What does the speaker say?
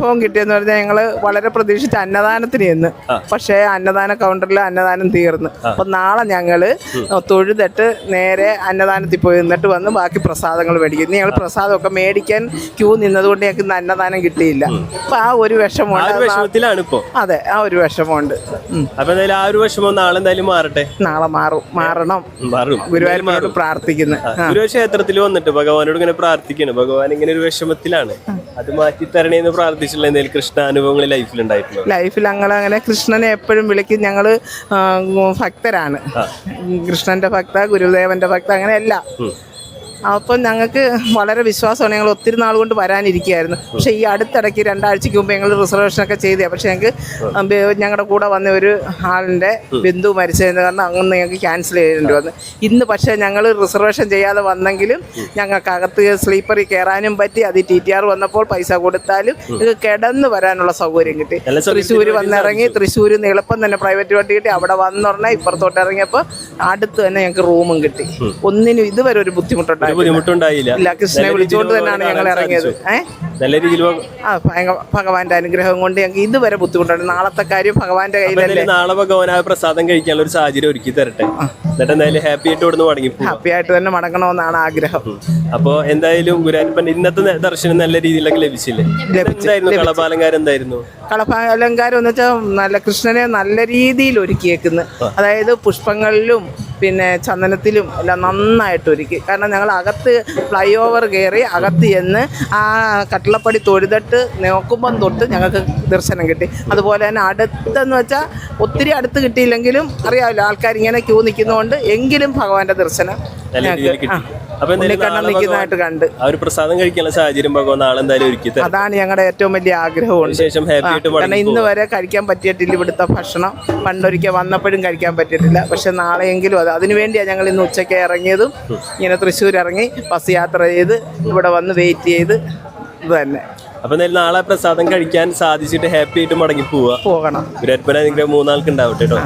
അനുഭവം കിട്ടിയെന്ന് പറഞ്ഞാൽ ഞങ്ങൾ വളരെ പ്രതീക്ഷിച്ച അന്നദാനത്തിന് ചെന്ന്. പക്ഷേ അന്നദാന കൗണ്ടറിൽ അന്നദാനം തീർന്നു. അപ്പൊ നാളെ ഞങ്ങൾ തൊഴുതിട്ട് നേരെ അന്നദാനത്തിൽ പോയി നിന്നിട്ട് വന്ന് ബാക്കി പ്രസാദങ്ങൾ മേടിക്കും. ഇന്ന് ഞങ്ങൾ പ്രസാദമൊക്കെ മേടിക്കാൻ ക്യൂ നിന്നതുകൊണ്ട് ഞങ്ങൾക്ക് ഇന്ന് അന്നദാനം കിട്ടിയില്ല. അപ്പൊ ആ ഒരു വിഷമമുണ്ട്. അതെ ആ ഒരു വിഷമമുണ്ട്. എന്തായാലും ആ ഒരു വിഷമം നാളെ എന്തായാലും മാറട്ടെ? നാളെ മാറും. മാറണം. മാറും. ഗുരുവായൂർ പ്രാർത്ഥിക്കുന്നു. ഗുരു ക്ഷേത്രത്തിൽ വന്നിട്ട് ഭഗവാനോട് ഇങ്ങനെ പ്രാർത്ഥിക്കുന്നു ഭഗവാൻ ഇങ്ങനെ ഒരു വിഷമത്തിലാണ്. അത് മാറ്റി തരണേന്ന് പ്രാർത്ഥിച്ചിട്ടുള്ള എന്തെങ്കിലും കൃഷ്ണാനുഭവങ്ങൾ ലൈഫിൽ ഉണ്ടായിട്ടുണ്ടോ? ലൈഫിൽ ഞങ്ങൾ അങ്ങനെ കൃഷ്ണനെ എപ്പോഴും വിളിക്കും. ഞങ്ങൾ ഭക്തരാണ്. കൃഷ്ണന്റെ ഭക്ത ഗുരുദേവന്റെ ഭക്ത അങ്ങനെ എല്ലാം അപ്പം ഞങ്ങൾക്ക് വളരെ വിശ്വാസമാണ് ഞങ്ങൾ ഒത്തിരി നാൾ കൊണ്ട് വരാനിരിക്കുകയായിരുന്നു. പക്ഷേ ഈ അടുത്തിടയ്ക്ക് രണ്ടാഴ്ചക്ക് മുമ്പ് ഞങ്ങൾ റിസർവേഷനൊക്കെ ചെയ്തേ. പക്ഷേ ഞങ്ങൾക്ക് ഞങ്ങളുടെ കൂടെ വന്ന ഒരു ആളിന്റെ ബിന്ദു മരിച്ചതിന് കാരണം അങ്ങനെ ഞങ്ങൾക്ക് ക്യാൻസൽ ചെയ്യേണ്ടി വന്നു. ഇന്ന് പക്ഷേ ഞങ്ങൾ റിസർവേഷൻ ചെയ്യാതെ വന്നെങ്കിലും ഞങ്ങൾക്ക് അകത്ത് സ്ലീപ്പറിൽ കയറാനും പറ്റി. അത് ടി ടി ആർ വന്നപ്പോൾ പൈസ കൊടുത്താലും ഇത് കിടന്ന് വരാനുള്ള സൗകര്യം കിട്ടി. തൃശ്ശൂർ വന്നിറങ്ങി തൃശ്ശൂരിൽ നിന്ന് എളുപ്പം തന്നെ പ്രൈവറ്റ് വണ്ടി കിട്ടി. അവിടെ വന്നുടനെ ഇപ്പുറത്തോട്ട് ഇറങ്ങിയപ്പോൾ അടുത്ത് തന്നെ ഞങ്ങൾക്ക് റൂമും കിട്ടി. ഒന്നിനും ഇതുവരെ ഒരു ബുദ്ധിമുട്ടുണ്ടായില്ല ഒരു ബുദ്ധിമുട്ടുണ്ടായില്ല. ഇല്ല കൃഷ്ണനെ നല്ല വിളിച്ചുകൊണ്ട് തന്നെയാണ് ഞങ്ങൾ ഇറങ്ങിയത്. നല്ല രീതിയിൽ ആ ഭഗവാന്റെ അനുഗ്രഹം കൊണ്ട് ഞങ്ങൾക്ക് ഇതുവരെ ബുദ്ധിമുട്ടുണ്ട്. നാളത്തെ കാര്യം ഭഗവാന്റെ കയ്യിലല്ലേ? നാളെ ഭഗവാൻ ആ പ്രസാദം കഴിക്കാനുള്ള ഒരു സാഹചര്യം ഒരുക്കി തരട്ടെ. എന്നിട്ട് എന്തായാലും ഹാപ്പി ആയിട്ട് ഇവിടുന്ന് മടങ്ങി ഹാപ്പി ആയിട്ട് തന്നെ മടങ്ങണമെന്നാണ് ആഗ്രഹം. അപ്പൊ എന്തായാലും ഗുരുവായൂരപ്പൻ ഇന്നത്തെ ദർശനം നല്ല രീതിയിലൊക്കെ ലഭിച്ചില്ലേ? എന്തായിരുന്നു? കളപാലങ്കാരം എന്തായിരുന്നു? കളപാലങ്കാരം എന്ന് വെച്ചാൽ നല്ല കൃഷ്ണനെ നല്ല രീതിയിൽ ഒരുക്കിയേക്കുന്നു. അതായത് പുഷ്പങ്ങളിലും പിന്നെ ചന്ദനത്തിലും എല്ലാം നന്നായിട്ട് ഒരുക്കി കാരണം ഞങ്ങൾ അകത്ത് ഫ്ലൈ ഓവർ കയറി അകത്ത് ചെന്ന് ആ കട്ടിളപ്പടി തൊഴുതട്ട് നോക്കുമ്പം തൊട്ട് ഞങ്ങൾക്ക് ദർശനം കിട്ടി. അതുപോലെ തന്നെ അടുത്തെന്ന് വെച്ചാൽ ഒത്തിരി അടുത്ത് കിട്ടിയില്ലെങ്കിലും അറിയാമല്ലോ ആൾക്കാർ ഇങ്ങനെ ക്യൂ നിൽക്കുന്നതുകൊണ്ട് എങ്കിലും ഭഗവാന്റെ ദർശനം. നിൽക്കുന്നതായിട്ട് കണ്ട്. ആ ഒരു പ്രസാദം കഴിക്കാനുള്ള സാഹചര്യം ഭഗവാൻ നാളെ എന്തായാലും ഒരുക്കി അതാണ് ഞങ്ങളുടെ ഏറ്റവും വലിയ ശേഷം ഹാപ്പി കാരണം ഇന്ന് വരെ കഴിക്കാൻ പറ്റിയിട്ടില്ല ഇവിടുത്തെ ഭക്ഷണം. പണ്ടൊരിക്കൽ വന്നപ്പോഴും കഴിക്കാൻ പറ്റിയിട്ടില്ല. പക്ഷെ നാളെയെങ്കിലും അത്. അതിനു വേണ്ടിയാണ് ഞങ്ങൾ ഇന്ന് ഉച്ചയ്ക്ക് ഇറങ്ങിയതും ഇങ്ങനെ തൃശ്ശൂർ ഇറങ്ങി ബസ് യാത്ര ചെയ്ത് ഇവിടെ വന്ന് വെയിറ്റ് ചെയ്ത് ഇത് തന്നെ. അപ്പൊ എന്തായാലും നാളെ പ്രസാദം കഴിക്കാൻ സാധിച്ചിട്ട് ഹാപ്പി ആയിട്ട് മടങ്ങി പോവാ പോകണം. മൂന്നാൾക്ക് ഉണ്ടാവട്ടെ കേട്ടോ